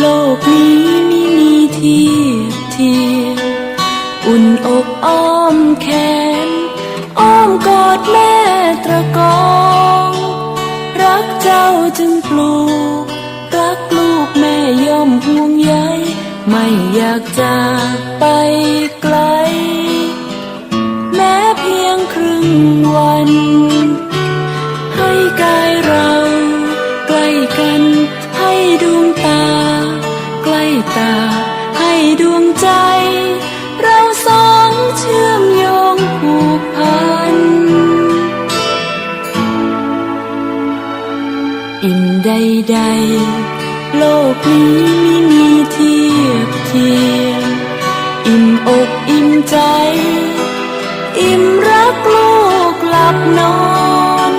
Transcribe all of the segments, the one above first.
โลกนี้ไม่มีที่เทียมอุ่นอกอ้อมแขน อ้อมกอดแม่ตะกอง รักเจ้าจึงปลูก รักลูกแม่ย่อมห่วงใยไม่อยากจากไปไกล แม้เพียงครึ่งวัน ให้กายเราใกล้กัน ใจ เราสองเชื่อมโยงผูกพัน อิ่มใดๆโลกนี้ไม่มีเทียบเทียมอิ่มอกอิ่มใจ อิ่มรักลูกหลับนอน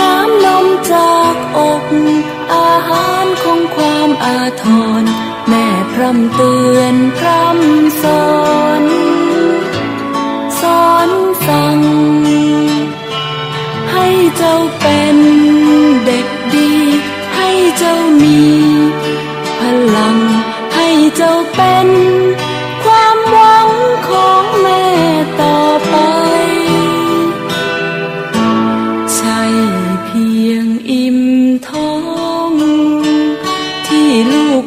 น้ำนมจากอกอาหารของความอาทรแม่ ร่ำเตือนพร่ำสอนสอนสั่ง ให้เจ้าเป็นเด็กดี ให้เจ้ามี พลังให้เจ้าเป็น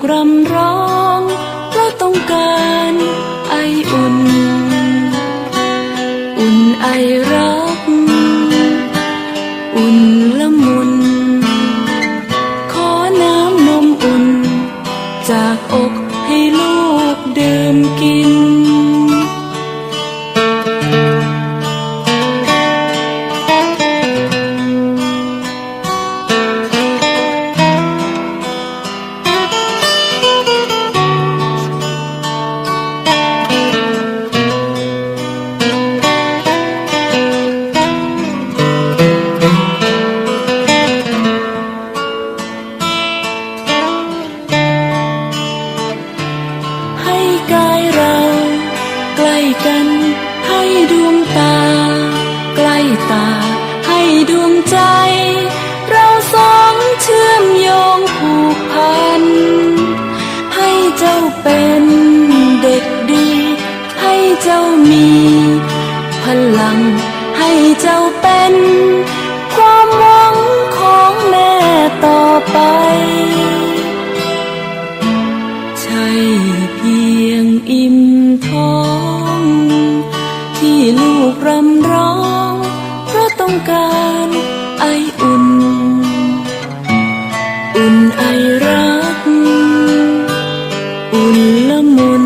รำร้องเพราะต้องการไออุ่น อุ่นไอรัก มี พลังให้เจ้าเป็น ความหวังของแม่ต่อไป ใช่เพียงอิ่มท้อง ที่ลูกรำร้อง เพราะต้องการไออุ่น อุ่นไอรัก อุ่นละมุน